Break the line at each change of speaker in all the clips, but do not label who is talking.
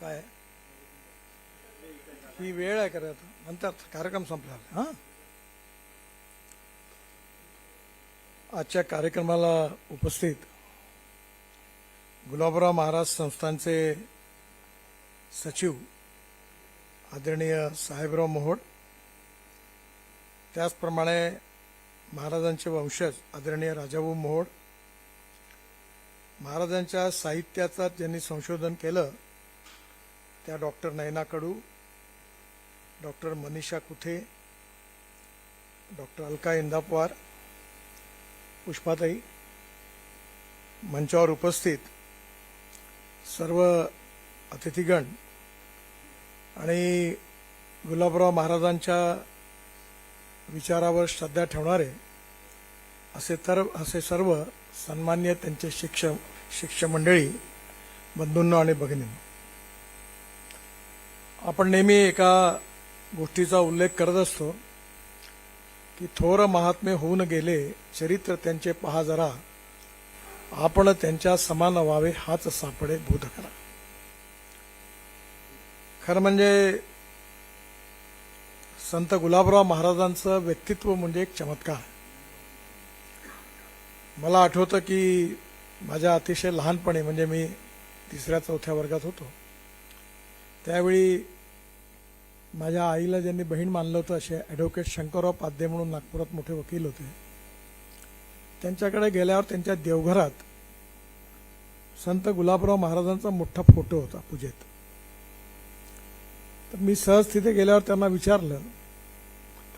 काय ही वेळ आहे खरं आता? म्हणतात कार्यक्रम संपला. हां? आजच्या कार्यक्रमाला उपस्थित गुलाबराव महाराज संस्थानचे सचिव आदरणीय साहेबराव मोहोड त्याचप्रमाणे महाराजांचे वंशज आदरणीय राजाभाऊ मोहोड महाराजांच्या साहित्याचं ज्यांनी संशोधन केलं त्या doctor Nayana Kadu doctor Manisha Kuthe doctor Alka Indapwar Pushpatai मंचावर उपस्थित सर्व अतिथीगण आणि गुलाबराव महाराजांच्या विचारावर श्रद्धा ठेवणारे असे तर असे सर्व सन्मान्य त्यांचे शिक्षक शिक्षमंडळी बंधूंनो आणि भगिनींनो. आपण नेहमी एका गोष्टीचा उल्लेख करत असतो की थोर महात्मे होऊन गेले चरित्र त्यांचे पहा जरा. आपण त्यांच्या समान व्हावे हाच सापडे बोध करा. खरं म्हणजे संत गुलाबराव महाराजांचं व्यक्तित्व म्हणजे एक चमत्कार. मला आठवतं की माझ्या अतिशय लहानपणी म्हणजे मी तिसऱ्या चौथ्या वर्गात होतो त्यावेळी माझ्या आईला ज्यांनी बहीण मानलं होतं असे ॲडव्होकेट शंकरराव पाध्ये म्हणून नागपुरात मोठे वकील होते. त्यांच्याकडे गेल्यावर त्यांच्या देवघरात संत गुलाबराव महाराजांचा मोठा फोटो होता पूजेत. तर मी सहज तिथे गेल्यावर त्यांना विचारलं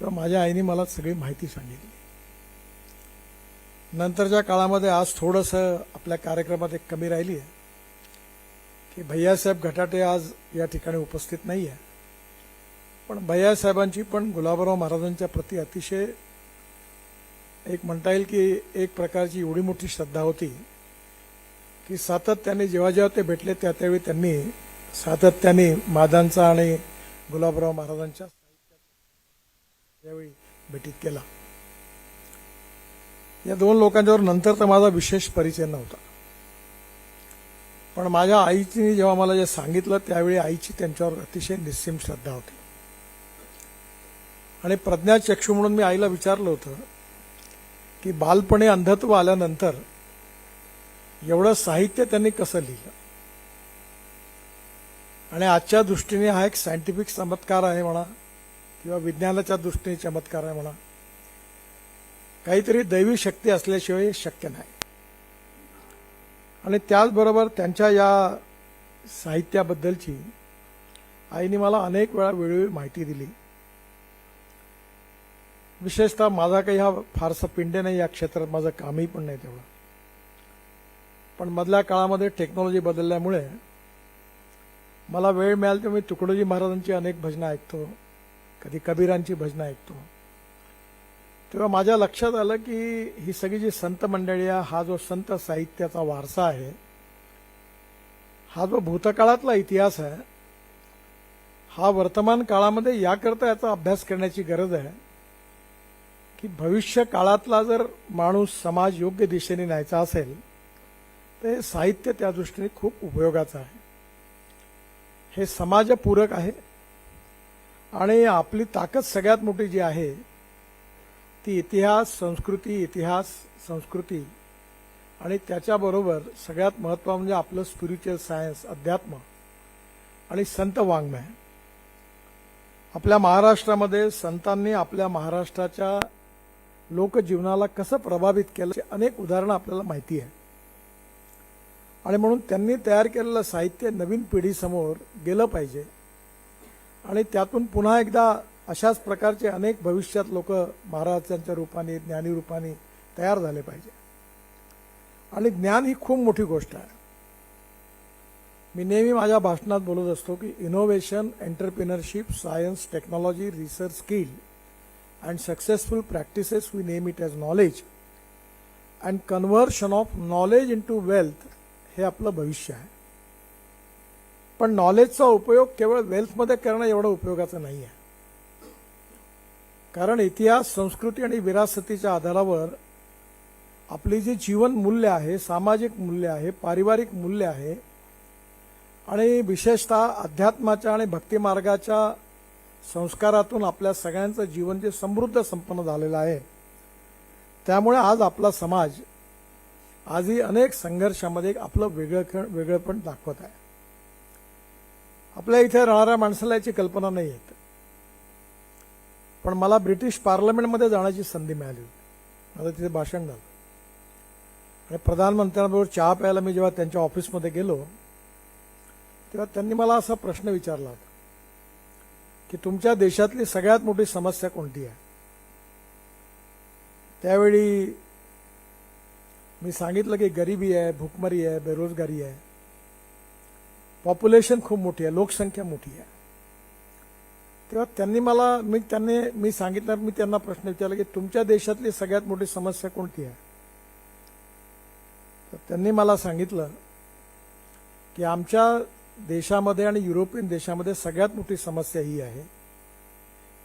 तेव्हा माझ्या आईने मला सगळी माहिती सांगितली. नंतरच्या काळामध्ये आज थोडंसं आपल्या कार्यक्रमात एक कमी राहिली आहे की भैयासाहेब घटाटे आज या ठिकाणी उपस्थित नाही आहे. पण भैयासाहेबांची पण गुलाबराव महाराजांच्या प्रती अतिशय एक म्हणता येईल की एक प्रकारची एवढी मोठी श्रद्धा होती की सातत्याने जेव्हा जेव्हा ते भेटले त्या त्यावेळी त्यांनी सातत्याने मादांचा आणि गुलाबराव महाराजांच्या त्यावेळी यावेळी भेटीत केला. या दोन लोकांच्यावर नंतर तर माझा विशेष परिचय नव्हता. पण माझ्या आईने जेव्हा मला जे सांगितलं त्यावेळी आईची त्यांच्यावर अतिशय निस्सीम श्रद्धा होती. आणि प्रज्ञाचक्षू म्हणून मी आईला विचारलं होतं की बालपणे अंधत्व आल्यानंतर एवढं साहित्य त्यांनी कसं लिहिलं? आणि आजच्या दृष्टीने हा एक सायंटिफिक चमत्कार आहे म्हणा किंवा विज्ञानाच्या दृष्टीने चमत्कार आहे म्हणा काहीतरी दैवी शक्ती असल्याशिवाय शक्य नाही. आणि त्याचबरोबर त्यांच्या या साहित्याबद्दलची आईने मला अनेक वेळा वेळोवेळी माहिती दिली. विशेषतः माझा काही हा फारसा पिंड नाही या क्षेत्रात माझं कामही पण नाही तेवढं. पण मधल्या काळामध्ये टेक्नॉलॉजी बदलल्यामुळे मला वेळ मिळाल तेव्हा मी तुकडोजी महाराजांची अनेक भजनं ऐकतो कधी कबीरांची भजनं ऐकतो. तेव्हा माझ्या लक्षात आलं की ही सगळी जी संत मंडळी आहे हा जो संत साहित्याचा वारसा आहे हा जो भूतकाळातला इतिहास आहे हा वर्तमान काळामध्ये याकरता याचा अभ्यास करण्याची गरज आहे की भविष्य काळातला जर माणूस समाज योग्य दिशेने न्यायचा असेल तर हे साहित्य त्या दृष्टीने खूप उपयोगाचं आहे. हे समाजपूरक आहे आणि आपली ताकद सगळ्यात मोठी जी आहे ती इतिहास संस्कृती इतिहास संस्कृती आणि त्याच्याबरोबर सगळ्यात महत्त्व म्हणजे आपलं स्पिरिच्युअल सायन्स अध्यात्म आणि संत वाङ्मय. आपल्या महाराष्ट्रामध्ये संतांनी आपल्या महाराष्ट्राच्या लोकजीवनाला कसं प्रभावित केलं अनेक उदाहरणं आपल्याला माहिती आहे. आणि म्हणून त्यांनी तयार केलेलं साहित्य नवीन पिढीसमोर गेलं पाहिजे. आणि त्यातून पुन्हा एकदा अशाच प्रकारचे अनेक भविष्यात लोक महाराजांच्या रूपाने ज्ञानी रूपाने तयार झाले पाहिजे. आणि ज्ञान ही खूप मोठी गोष्ट आहे. मी नेहमी माझ्या भाषणात बोलत असतो की innovation entrepreneurship science technology research skill and successful practices we name it as knowledge and conversion of knowledge into wealth हे आपलं भविष्य आहे. पण नॉलेजचा उपयोग केवळ वेल्थमध्ये करणं एवढं उपयोगाचं नाही आहे कारण इतिहास संस्कृती आणि विरासतीच्या आधारावर आपली जी जीवन मूल्य आहे सामाजिक मूल्य आहे पारिवारिक मूल्य आहे आणि विशेषतः अध्यात्माच्या आणि भक्तिमार्गाच्या संस्कारातून आपल्या सगळ्यांचं जीवन जे समृद्ध संपन्न झालेलं आहे त्यामुळे आज आपला समाज आजही अनेक संघर्षामध्ये आपलं वेगळं वेगळंपण दाखवत आहे. आपल्या इथे राहणाऱ्या माणसाला याची कल्पना नाही येत. पण मला ब्रिटिश पार्लमेंटमध्ये जाण्याची संधी मिळाली. होती माझं तिथे भाषण झालं. आणि प्रधानमंत्र्यांबरोबर चहा प्यायला मी जेव्हा त्यांच्या ऑफिसमध्ये गेलो तेव्हा त्यांनी मला असा प्रश्न विचारला होता की तुमच्या देशातली सगळ्यात मोठी समस्या कोणती आहे? त्यावेळी मी सांगितलं की गरिबी आहे भूकमरी आहे बेरोजगारी आहे. पॉप्युलेशन खूप मोठी आहे लोकसंख्या मोठी आहे. तेव्हा त्यांनी मला मी त्यांनी मी सांगितलं मी त्यांना प्रश्न विचारला की तुमच्या देशातली सगळ्यात मोठी समस्या कोणती आहे? तर त्यांनी मला सांगितलं की आमच्या देशामध्ये आणि युरोपियन देशामध्ये सगळ्यात मोठी समस्या ही आहे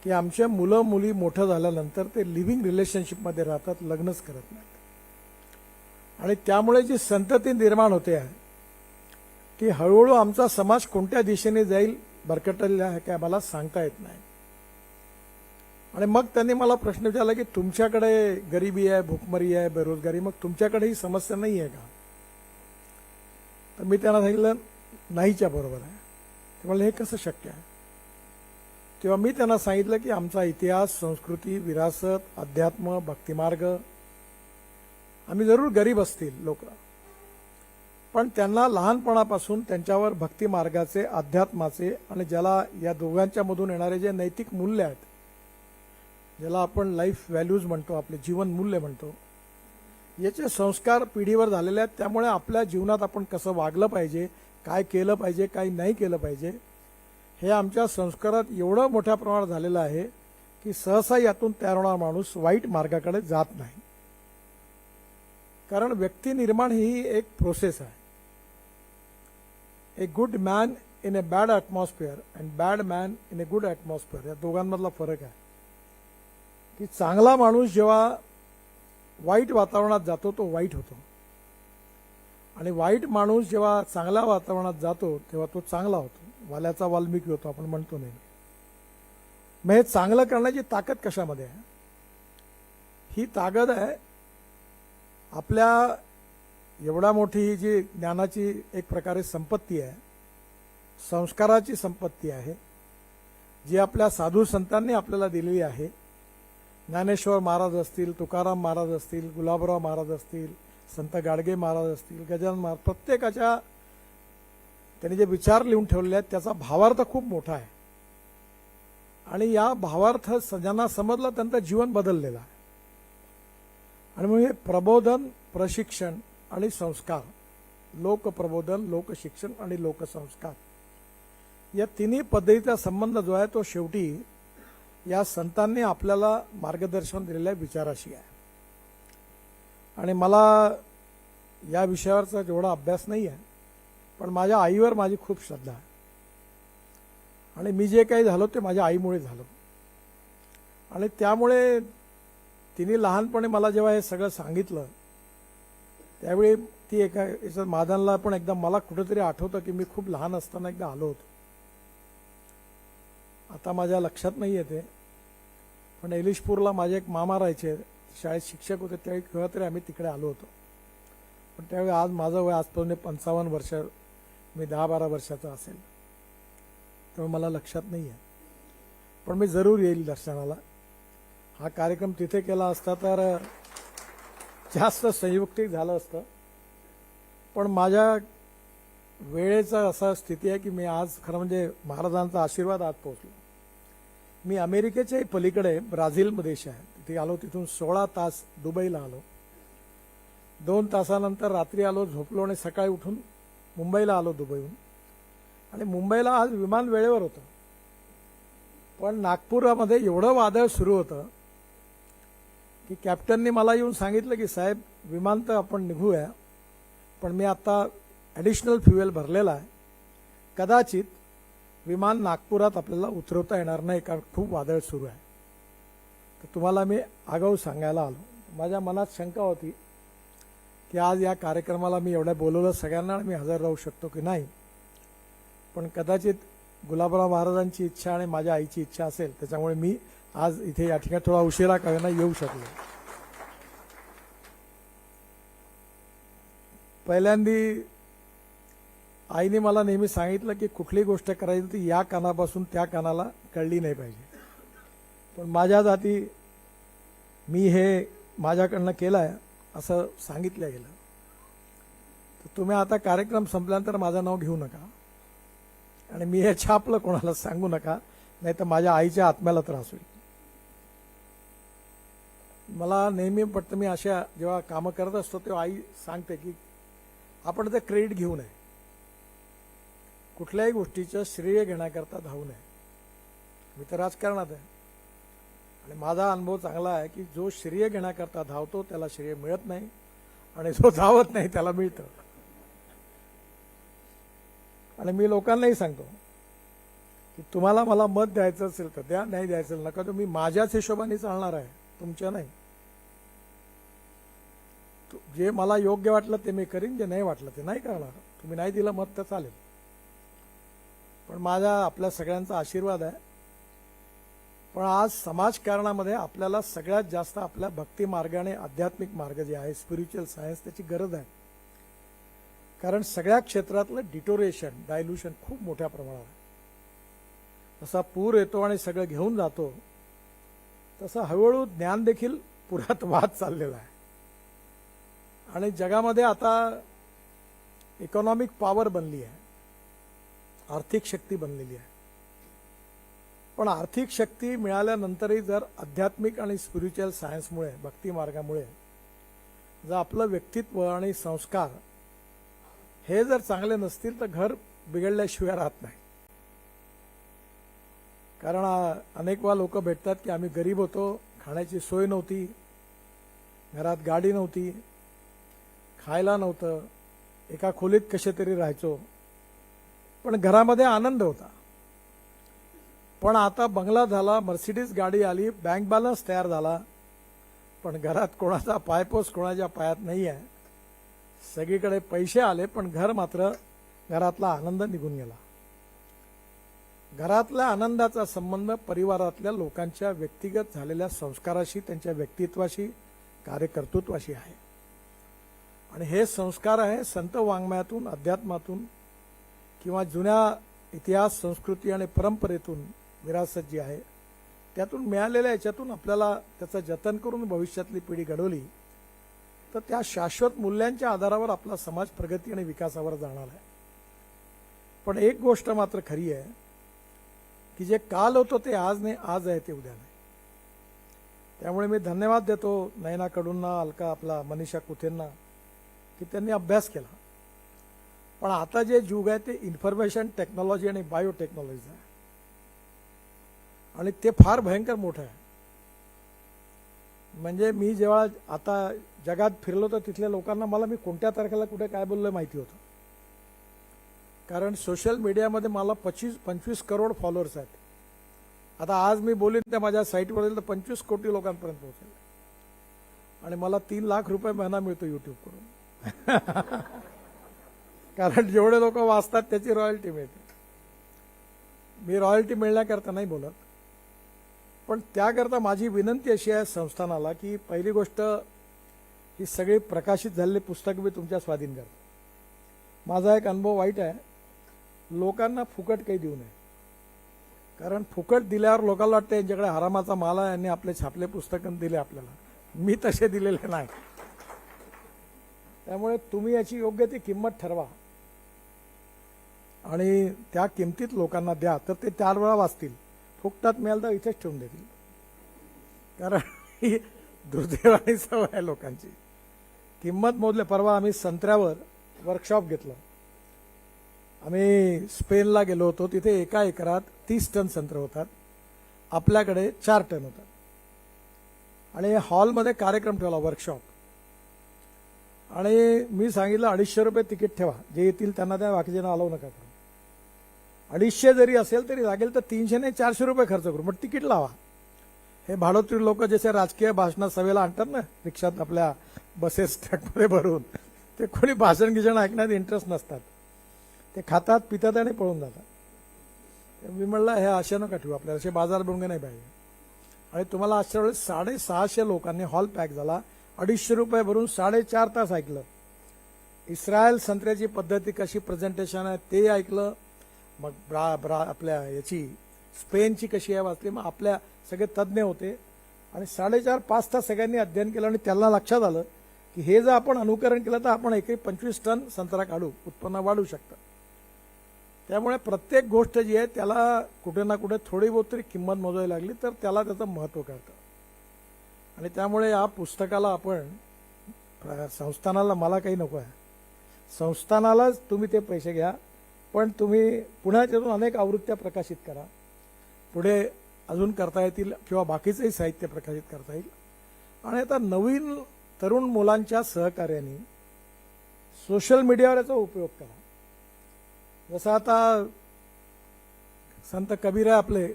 की आमच्या मुलं मुली मोठं झाल्यानंतर ते लिव्हिंग रिलेशनशिपमध्ये राहतात लग्नच करत नाहीत. आणि त्यामुळे जी संतती निर्माण होते आहे की हळूहळू आमचा समाज कोणत्या दिशेने जाईल बरकटलेला आहे काय मला सांगता येत नाही. आणि मग त्यांनी मला प्रश्न विचारला की तुमच्याकडे गरिबी आहे भूकमरी आहे बेरोजगारी मग तुमच्याकडे ही समस्या नाही आहे का? तर मी त्यांना सांगितलं नाहीच्या बरोबर आहे. ते हे कसं शक्य आहे? तेव्हा मी त्यांना सांगितलं की आमचा इतिहास संस्कृती विरासत अध्यात्म भक्तिमार्ग आम्ही जरूर गरीब असतील लोक. पण त्यांना लहानपणापासून त्यांच्यावर भक्तिमार्गाचे अध्यात्माचे आणि ज्याला या दोघांच्या मधून येणारे जे नैतिक मूल्य आहेत ज्याला आपण लाईफ व्हॅल्यूज म्हणतो आपले जीवन मूल्य म्हणतो याचे संस्कार पिढीवर झालेले आहेत. त्यामुळे आपल्या जीवनात आपण कसं वागलं पाहिजे काय केलं पाहिजे काय नाही केलं पाहिजे हे आमच्या संस्कारात एवढं मोठ्या प्रमाणात झालेलं आहे की सहसा यातून तयार होणारा माणूस वाईट मार्गाकडे जात नाही. कारण व्यक्ती निर्माण ही एक प्रोसेस आहे. A good man in a bad atmosphere and bad man in a good atmosphere या दोघांमधला फरक आहे. की चांगला माणूस जेव्हा वाईट वातावरणात जातो तो वाईट होतो. आणि वाईट माणूस जेव्हा चांगल्या वातावरणात जातो तेव्हा तो चांगला होतो. वाल्याचा वाल्मिकी होतो आपण म्हणतो नेहमी. मग हे चांगलं करण्याची ताकद कशामध्ये आहे? ही ताकद आहे आपल्या एवढा मोठी ही जी ज्ञानाची एक प्रकारे संपत्ती आहे संस्काराची संपत्ती आहे जी आपल्या साधू संतांनी आपल्याला दिलेली आहे. ज्ञानेश्वर महाराज असतील तुकाराम महाराज असतील गुलाबराव महाराज असतील संत गाडगे महाराज असतील गजानन महाराज प्रत्येकाच्या त्यांनी जे विचार लिहून ठेवलेले आहेत त्याचा भावार्थ खूप मोठा आहे. आणि या भावार्थ ज्यांना समजला त्यांचं जीवन बदललेलं आहे. आणि मग हे प्रबोधन प्रशिक्षण आणि संस्कार लोकप्रबोधन लोकशिक्षण आणि लोकसंस्कार. या तिन्ही पद्धतीचा संबंध जो आहे तो शेवटी या संतांनी आपल्याला मार्गदर्शन दिलेल्या विचाराशी आहे. आणि मला या विषयावरचा जेवढा अभ्यास नाही आहे पण माझ्या आईवर माझी खूप श्रद्धा आहे. आणि मी जे काही झालो ते माझ्या आईमुळे झालो. आणि त्यामुळे तिने लहानपणी मला जेव्हा हे सगळं सांगितलं त्यावेळी ती एका याच्यात मादानला पण एकदा मला कुठेतरी आठवतं की मी खूप लहान असताना एकदा आलो होतो. आता माझ्या लक्षात नाही येते. पण एलिशपूरला माझे एक मामा राहायचे शाळेत शिक्षक होते त्यावेळी केव्हा तरी आम्ही तिकडे आलो होतो. पण त्यावेळी आज माझं वय आजपर्यंत पंचावन्न वर्ष मी दहा बारा वर्षाचा असेल. त्यामुळे मला लक्षात नाही आहे. पण मी जरूर येईल दर्शनाला. हा कार्यक्रम तिथे केला असता तर जास्त संयुक्तिक झालं असतं. पण माझ्या वेळेचा असा स्थिती आहे की मी आज खरं म्हणजे महाराजांचा आशीर्वाद आज पोहोचलो. मी अमेरिकेच्याही पलीकडे ब्राझील देश आहे तिथे आलो तिथून सोळा तास दुबईला आलो. दोन तासानंतर रात्री आलो झोपलो आणि सकाळी उठून मुंबईला आलो दुबईहून. आणि मुंबईला आज विमान वेळेवर होतं. पण नागपुरामध्ये एवढं वादळ सुरू होतं की कॅप्टननी मला येऊन सांगितलं की साहेब विमान तर आपण निघूया पण मी आता ॲडिशनल फ्युएल भरलेला आहे. कदाचित विमान नागपुरात आपल्याला उतरवता येणार नाही कारण खूप वादळ सुरू आहे. तर तुम्हाला मी आगाऊ सांगायला आलो. माझ्या मनात शंका होती की आज या कार्यक्रमाला मी एवढ्या बोलवलं सगळ्यांना मी हजर राहू शकतो की नाही? पण कदाचित गुलाबराव महाराजांची इच्छा आणि माझ्या आईची इच्छा असेल त्याच्यामुळे मी आज इथे या ठिकाणी थोडा उशिरा का येऊ शकलो. पहिल्यांदी आईने मला नेहमी सांगितलं की कुठली गोष्ट करायची ती या कानापासून त्या कानाला कळली नाही पाहिजे. पण माझ्या जाती मी हे माझ्याकडनं केलं आहे असं सांगितलं गेलं. तर तुम्ही आता कार्यक्रम संपल्यानंतर माझं नाव घेऊ नका. आणि मी हे छापलं कोणाला सांगू नका नाही तर माझ्या आईच्या आत्म्याला त्रास होईल. मला नेहमी पटतं मी अशा जेव्हा कामं करत असतो तेव्हा आई सांगते की आपण ते क्रेडिट घेऊ नये. कुठल्याही गोष्टीचं श्रेय घेण्याकरता धावू नये. मी तर राजकारणात आहे. आणि माझा अनुभव चांगला आहे की जो श्रेय घेण्याकरता धावतो त्याला श्रेय मिळत नाही. आणि जो धावत नाही त्याला मिळतं. आणि मी लोकांनाही सांगतो की तुम्हाला मला मत द्यायचं असेल तर द्या नाही द्यायचं असेल नका. तुम्ही माझ्याच हिशोबाने चालणार आहे तुमच्या नाही. जे मला योग्य वाटलं ते मी करीन जे नाही वाटलं ते नाही करणार. तुम्ही नाही दिलं मत तर चालेल. पण माझा आपल्या सगळ्यांचा आशीर्वाद आहे. पण आज समाजकारणामध्ये आपल्याला सगळ्यात जास्त आपल्या भक्ती मार्गाने आध्यात्मिक मार्ग जे आहे स्पिरिच्युअल सायन्स त्याची गरज आहे. कारण सगळ्या क्षेत्रातलं डिटोरेशन डायल्युशन खूप मोठ्या प्रमाणात आहे. जसा पूर येतो आणि सगळं घेऊन जातो तसं हळूहळू ज्ञान देखील पुरात वाद चाललेला आहे. आणि जगामध्ये आता इकॉनॉमिक पॉवर बनली आहे. आर्थिक शक्ती बनलेली आहे. पण आर्थिक शक्ती मिळाल्यानंतरही जर आध्यात्मिक आणि स्पिरिच्युअल सायन्समुळे भक्ती मार्गामुळे जर आपलं व्यक्तित्व आणि संस्कार हे जर चांगले नसतील तर घर बिघडल्याशिवाय राहत नाही. कारण अनेक वेळा लोक भेटतात की आम्ही गरीब होतो खाण्याची सोय नव्हती घरात गाडी नव्हती खायला नव्हतं. एका खोलीत कसे तरी राहायचो. पण घरामध्ये आनंद होता. पण आता बंगला झाला मर्सिडीज गाडी आली बँक बॅलन्स तयार झाला. पण घरात कोणाचा पायपोस कोणाच्या पायात नाही आहे सगळीकडे पैसे आले पण घर मात्र घरातला आनंद निघून गेला. घरातल्या आनंदाचा संबंध परिवारातल्या लोकांच्या व्यक्तिगत झालेल्या संस्काराशी त्यांच्या व्यक्तित्वाशी कार्यकर्तृत्वाशी आहे. आणि हे संस्कार आहे संत वाङ्मयातून अध्यात्मातून किंवा जुन्या इतिहास संस्कृती आणि परंपरेतून विरासत जी आहे. त्यातून मिळालेल्या याच्यातून आपल्याला त्याचं जतन करून भविष्यातली पिढी घडवली. तर त्या शाश्वत मूल्यांच्या आधारावर आपला समाज प्रगती आणि विकासावर जाणार आहे. पण एक गोष्ट मात्र खरी आहे की जे काल होतं ते आज नाही आज आहे ते उद्या नाही. त्यामुळे मी धन्यवाद देतो नयना कडूंना अलका आपला मनीषा कुथेंना. की त्यांनी अभ्यास केला. पण आता जे युग आहे ते इन्फॉर्मेशन टेक्नॉलॉजी आणि बायोटेक्नॉलॉजी आहे. आणि ते फार भयंकर मोठं आहे. म्हणजे मी जेव्हा आता जगात फिरलो तर तिथल्या लोकांना मला मी कोणत्या तारखेला कुठे काय बोललो माहिती होतं. कारण सोशल मीडियामध्ये मला पच्चीस पंचवीस करोड फॉलोअर्स आहेत. आता आज मी बोलीन त्या माझ्या साईटवर येईल तर पंचवीस कोटी लोकांपर्यंत पोहोचेल. आणि मला तीन लाख रुपये महिना मिळतो युट्यूबकडून कारण जेवढे लोक वाचतात त्याची रॉयल्टी मिळते. मी रॉयल्टी मिळण्याकरता नाही बोलत. पण त्याकरता माझी विनंती अशी आहे संस्थानाला की पहिली गोष्ट ही सगळी प्रकाशित झालेली पुस्तक मी तुमच्या स्वाधीन करतो. माझा एक अनुभव वाईट आहे. लोकांना फुकट काही देऊ नये. कारण फुकट दिल्यावर लोकांना वाटतं यांच्याकडे हरामाचा माल आहे यांनी आपले छापले पुस्तकं दिले आपल्याला. मी तसे दिलेले नाही. त्यामुळे तुम्ही याची योग्य ती किंमत ठरवा. आणि त्या किमतीत लोकांना द्या तर ते चार वेळा वाचतील. फुकटात मिळाल तर इथेच ठेवून देतील. कारण ही दुर्दैवानी सवय आहे लोकांची. किंमत मोजले परवा आम्ही संत्र्यावर वर्कशॉप घेतलं. आम्ही स्पेनला गेलो होतो तिथे एका एकरात तीस टन संत्र होतात. आपल्याकडे चार टन होतात. आणि हॉलमध्ये कार्यक्रम ठेवला वर्कशॉप आणि मी सांगितलं अडीचशे रुपये तिकीट ठेवा. जे येतील त्यांना त्या बाकीच्यांना अलाव नका करू. अडीचशे जरी असेल तरी लागेल तर तीनशे नाही चारशे रुपये खर्च करू. मग तिकीट लावा. हे भाडोत्री लोक जसे राजकीय भाषणात सभेला आणतात ना रिक्षात आपल्या बसेस ट्रॅकमध्ये भरून ते कोणी भाषण गिषण ऐकण्यात इंटरेस्ट नसतात. ते खातात पितात आणि पळून जातात. मी म्हणलं हे आशा नका ठेवू आपल्याला असे बाजार भंग नाही पाहिजे. आणि तुम्हाला अशा वेळेस साडेसहाशे लोकांनी हॉल पॅक झाला. अडीचशे रुपये भरून साडेचार तास ऐकलं. इस्रायल संत्र्याची पद्धती कशी प्रेझेंटेशन आहे ते ऐकलं. मग ब्रा ब्रा आपल्या याची स्पेनची कशी आहे वाचली मग आपल्या सगळे तज्ज्ञ होते. आणि साडेचार पाच तास सगळ्यांनी अध्ययन केलं आणि त्यांना लक्षात आलं की हे जर आपण अनुकरण केलं तर आपण एकही पंचवीस टन संत्रा काढू उत्पन्न वाढू शकतं. त्यामुळे प्रत्येक गोष्ट जी आहे त्याला कुठे ना कुठे थोडी बहुत तरी किंमत मोजावी लागली तर त्याला त्याचं महत्त्व कळतं. आणि त्यामुळे या पुस्तकाला आपण प्र- संस्थानाला मला काही नको आहे. संस्थानालाच तुम्ही ते पैसे घ्या पण तुम्ही पुण्याच्यातून अनेक आवृत्त्या प्रकाशित करा. पुढे अजून करता येतील किंवा बाकीचंही साहित्य प्रकाशित करता येईल. आणि आता नवीन तरुण मुलांच्या सहकार्याने सोशल मीडियावर याचा उपयोग करा. जसं आता संत कबीर आहे आपले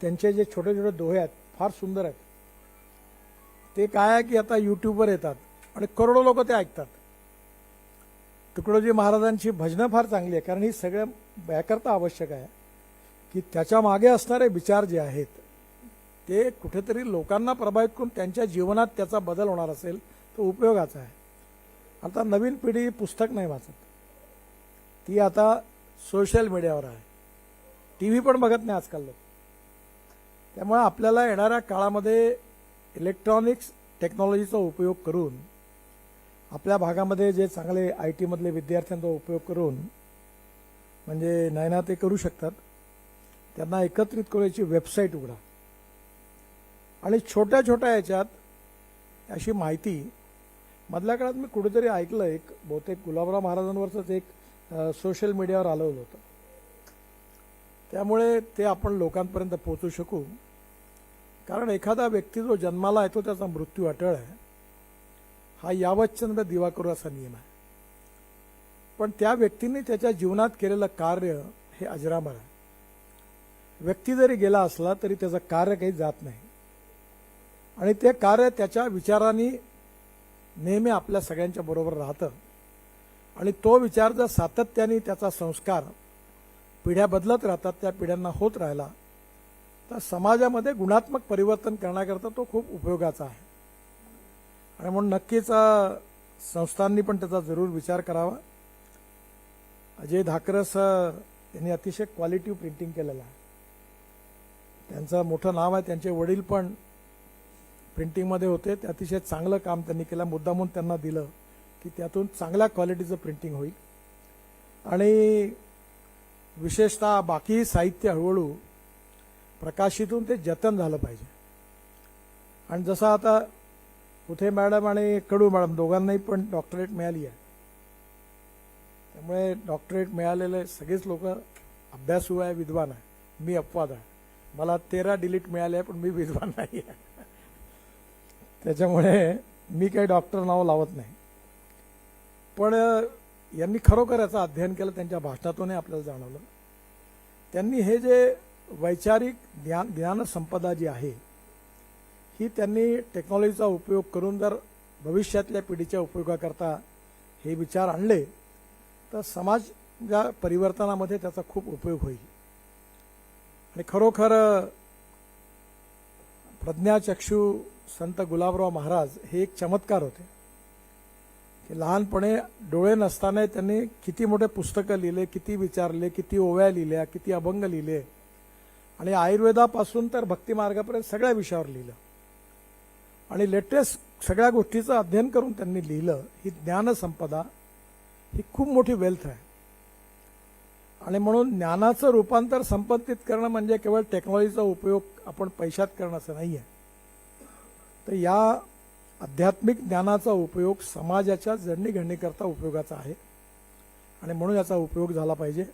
त्यांचे जे छोटे छोटे दोहे आहेत फार सुंदर आहेत. ते काय आहे की आता युट्यूबवर येतात आणि करोडो लोक ते ऐकतात. तुकडोजी महाराजांची भजनं फार चांगली आहे कारण ही सगळ्या याकरता आवश्यक आहे की त्याच्यामागे असणारे विचार जे आहेत ते कुठेतरी लोकांना प्रभावित करून त्यांच्या जीवनात त्याचा बदल होणार असेल तो उपयोगाचा आहे. आता नवीन पिढी पुस्तक नाही वाचत. ती आता सोशल मीडियावर आहे. टी व्ही पण बघत नाही आजकाल लोक. त्यामुळे आपल्याला येणाऱ्या काळामध्ये इलेक्ट्रॉनिक्स टेक्नॉलॉजीचा उपयोग करून आपल्या भागामध्ये जे चांगले आय टीमधले विद्यार्थ्यांचा उपयोग करून म्हणजे नयना ते करू शकतात. त्यांना एकत्रित करायची याची वेबसाईट उघडा. आणि छोट्या छोट्या याच्यात अशी माहिती मधल्या काळात मी कुठेतरी ऐकलं एक बहुतेक गुलाबराव महाराजांवरचंच एक सोशल मीडियावर आलं होतं. त्यामुळे ते आपण लोकांपर्यंत पोहोचू शकू. कारण एखादा व्यक्ती जो जन्माला येतो त्याचा मृत्यू अटळ आहे. हा यावच्चंद दिवाकरू असा नियम आहे. पण त्या व्यक्तीने त्याच्या जीवनात केलेलं कार्य हे अजरामर आहे. व्यक्ती जरी गेला असला तरी त्याचं कार्य काही जात नाही. आणि ते कार्य त्याच्या विचारांनी नेहमी आपल्या सगळ्यांच्या बरोबर राहतं. आणि तो विचार जर सातत्याने त्याचा संस्कार पिढ्या बदलत राहतात त्या पिढ्यांना होत राहिला तर समाजामध्ये गुणात्मक परिवर्तन करण्याकरता तो खूप उपयोगाचा आहे. आणि म्हणून नक्कीच संस्थांनी पण त्याचा जरूर विचार करावा. अजय धाकरस यांनी अतिशय क्वालिटिव्ह प्रिंटिंग केलेलं आहे. त्यांचं मोठं नाव आहे त्यांचे वडील पण प्रिंटिंगमध्ये होते. ते अतिशय चांगलं काम त्यांनी केलं. मुद्दामून त्यांना दिलं की त्यातून चांगल्या क्वालिटीचं प्रिंटिंग होईल. आणि विशेषतः बाकी साहित्य हळूहळू प्रकाशितून ते जतन झालं पाहिजे. आणि जसं आता कुठे मॅडम आणि कडू मॅडम दोघांनाही पण डॉक्टरेट मिळाली आहे. त्यामुळे डॉक्टरेट मिळालेले सगळेच लोक अभ्यासू आहे विद्वान आहे. मी अपवाद आहे. मला तेरा डिलीट मिळाले आहे पण मी विद्वान नाही आहे. त्याच्यामुळे मी काही डॉक्टर नाव लावत नाही. पण यांनी खरोखर याचं अध्ययन केलं त्यांच्या भाषणातूनही आपल्याला जाणवलं. त्यांनी हे जे वैचारिक ज्ञान ज्ञानसंपदा जी आहे ही त्यांनी टेक्नॉलॉजीचा उपयोग करून जर भविष्यातल्या पिढीच्या उपयोगाकरता हे विचार आणले तर समाज ज्या परिवर्तनामध्ये त्याचा खूप उपयोग होईल. आणि खरोखर प्रज्ञाचक्षू संत गुलाबराव महाराज हे एक चमत्कार होते. की लहानपणे डोळे नसताना त्यांनी किती मोठे पुस्तकं लिहिले किती विचारले किती ओव्या लिहिल्या किती अभंग लिहिले आणि आयुर्वेदापासून तर भक्तिमार्गापर्यंत सगळ्या विषयावर लिहिलं. आणि लेटेस्ट सगळ्या गोष्टीचं अध्ययन करून त्यांनी लिहिलं ही ज्ञानसंपदा ही खूप मोठी वेल्थ आहे. आणि म्हणून ज्ञानाचं रूपांतर संपत्तीत करणं म्हणजे केवळ टेक्नॉलॉजीचा उपयोग आपण पैशात करणं असं नाही आहे तर या आध्यात्मिक ज्ञानाचा उपयोग समाजाच्या जडणीघडणीकरता उपयोगाचा आहे. आणि म्हणून याचा उपयोग झाला पाहिजे.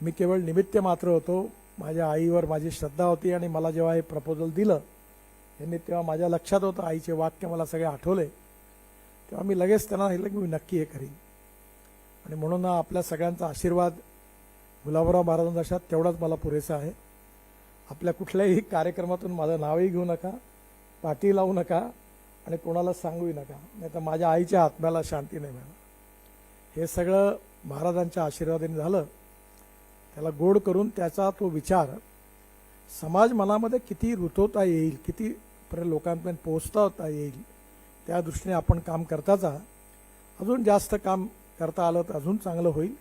मी केवळ निमित्त मात्र होतो. माझ्या आईवर माझी श्रद्धा होती आणि मला जेव्हा हे प्रपोजल दिलं यांनी तेव्हा माझ्या लक्षात होतं आईचे वाक्य मला सगळे आठवले. तेव्हा मी लगेच त्यांना सांगितलं की मी नक्की हे करीन. आणि म्हणून आपल्या सगळ्यांचा आशीर्वाद गुलाबराव महाराजांचा तेवढाच मला पुरेसा आहे. आपल्या कुठल्याही कार्यक्रमातून माझं नावही घेऊ नका पाठी लावू नका आणि कोणाला सांगूही नका. नाही तर माझ्या आईच्या आत्म्याला शांती नाही मिळणार. हे सगळं महाराजांच्या आशीर्वादाने झालं. त्याला गोड करून त्याचा तो विचार समाज मनामध्ये किती रुतवता येईल किती लोकांपर्यंत पोहोचता येईल त्या दृष्टीने आपण काम करताचा अजून जास्त काम करता आलं तर अजून चांगलं होईल.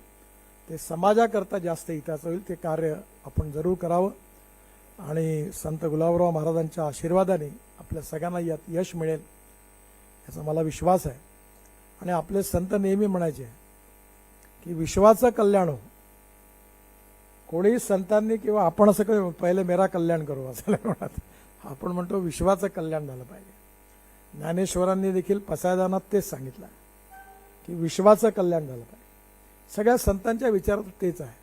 ते समाजाकरता जास्त हिताचं होईल ते कार्य आपण जरूर करावं. आणि संत गुलाबराव महाराजांच्या आशीर्वादाने आपल्या सगळ्यांना यात यश मिळेल याचा मला विश्वास आहे. आणि आपले संत नेहमी म्हणायचे की विश्वाचं कल्याण हो. कोणी संतांनी किंवा आपण असं काही पहिले मेरा कल्याण करू असं म्हणत. आपण म्हणतो विश्वाचं कल्याण झालं पाहिजे. ज्ञानेश्वरांनी देखील पसायदानात तेच सांगितलं की विश्वाचं कल्याण झालं पाहिजे. सगळ्या संतांच्या विचारात तेच आहे.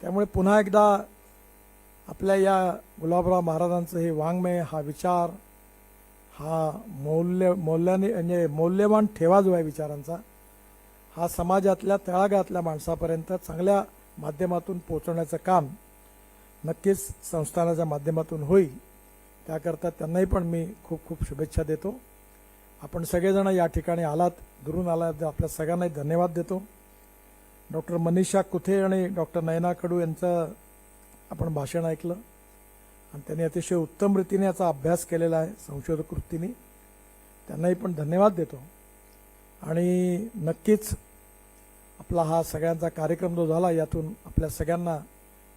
त्यामुळे पुन्हा एकदा आपल्या या गुलाबराव महाराजांचं हे वाङ्मय हा विचार हा मौल्य मौल्याने म्हणजे मौल्यवान ठेवा जो आहे विचारांचा हा समाजातल्या तळागातल्या माणसापर्यंत चांगल्या माध्यमातून पोहोचवण्याचं काम नक्कीच संस्थानाच्या माध्यमातून होईल त्याकरता त्यांनाही पण मी खूप खूप शुभेच्छा देतो. आपण सगळेजण या ठिकाणी आलात दुरून आलात आपल्या सगळ्यांनाही धन्यवाद देतो. डॉक्टर मनीषा कुथे आणि डॉक्टर नयना कडू यांचं आपण भाषण ऐकलं. आणि त्यांनी अतिशय उत्तम रीतीने याचा अभ्यास केलेला आहे संशोधक वृत्तीने. त्यांनाही पण धन्यवाद देतो. आणि नक्कीच आपला हा सगळ्यांचा कार्यक्रम जो झाला यातून आपल्या सगळ्यांना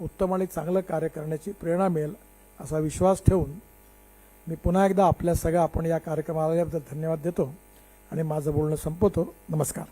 उत्तम आणि चांगलं कार्य करण्याची प्रेरणा मिळेल असा विश्वास ठेवून मी पुन्हा एकदा आपल्या सगळ्या आपण या कार्यक्रमाला आल्याबद्दल धन्यवाद देतो आणि माझं बोलणं संपवतो. नमस्कार.